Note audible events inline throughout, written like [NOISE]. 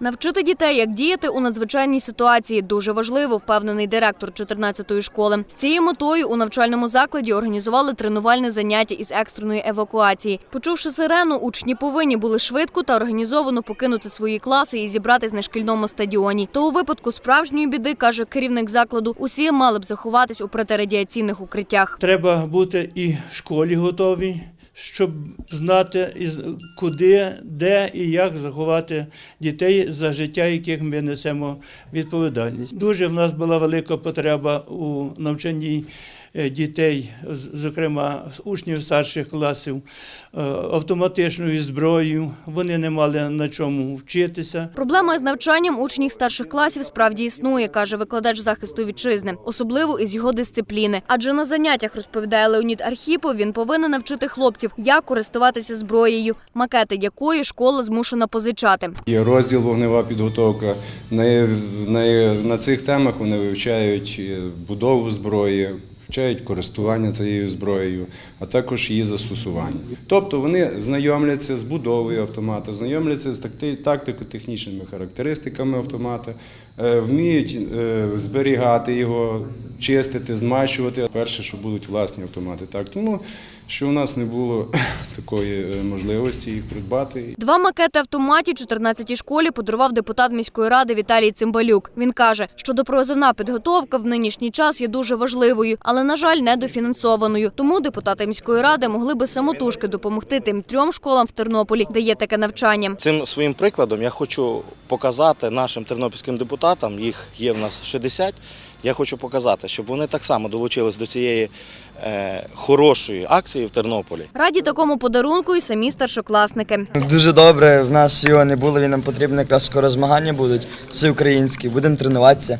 Навчити дітей, як діяти у надзвичайній ситуації, дуже важливо, впевнений директор 14-ї школи. З цією метою у навчальному закладі організували тренувальне заняття із екстреної евакуації. Почувши сирену, учні повинні були швидко та організовано покинути свої класи і зібратись на шкільному стадіоні. То у випадку справжньої біди каже керівник закладу, усі мали б заховатись у протирадіаційних укриттях. Треба бути і школі готові, щоб знати, куди, де і як заховати дітей, за життя яких ми несемо відповідальність. Дуже в нас була велика потреба у навчанні дітей, зокрема з учнів старших класів, е, автоматичною зброєю. Вони не мали на чому вчитися. Проблема з навчанням учнів старших класів справді існує, каже викладач захисту вітчизни, особливо із його дисципліни. Адже на заняттях розповідає Леонід Архіпов, він повинен навчити хлопців, як користуватися зброєю, макети якої школа змушена позичати. Є розділ вогнева підготовка. На, на, на цих темах вони вивчають е, будову зброї, вивчають користування цією зброєю, а також її застосування. Тобто вони знайомляться з будовою автомата, знайомляться з тактико-технічними характеристиками автомата, е, вміють е, зберігати його, чистити, змащувати. Перше, що будуть власні автомати. Так, тому що у нас не було [COUGHS] такої е, можливості їх придбати. Два макети автоматів 14-й школі подарував депутат міської ради Віталій Цимбалюк. Він каже, що допризовна підготовка в нинішній час є дуже важливою, але на жаль, недофінансованою. Тому депутати міської ради могли би самотужки допомогти тим трьом школам в Тернополі, де є таке навчання. Цим своїм прикладом я хочу показати нашим тернопільським депутатам, їх є в нас 60, я хочу показати, щоб вони так само долучились до цієї е, хорошої акції в Тернополі. Раді такому подарунку і самі старшокласники. Дуже добре, в нас його не було, він нам потрібен, якраз скоро змагання будуть, всеукраїнські, будемо тренуватися,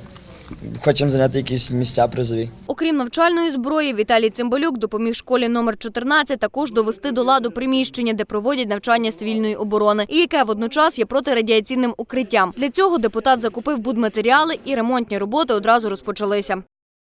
хочемо зайняти якісь місця призові. Окрім навчальної зброї, Віталій Цимбалюк допоміг школі номер 14 також довести до ладу приміщення, де проводять навчання з оборони, і яке водночас є протирадіаційним укриттям. Для цього депутат закупив будматеріали і ремонтні роботи одразу розпочалися.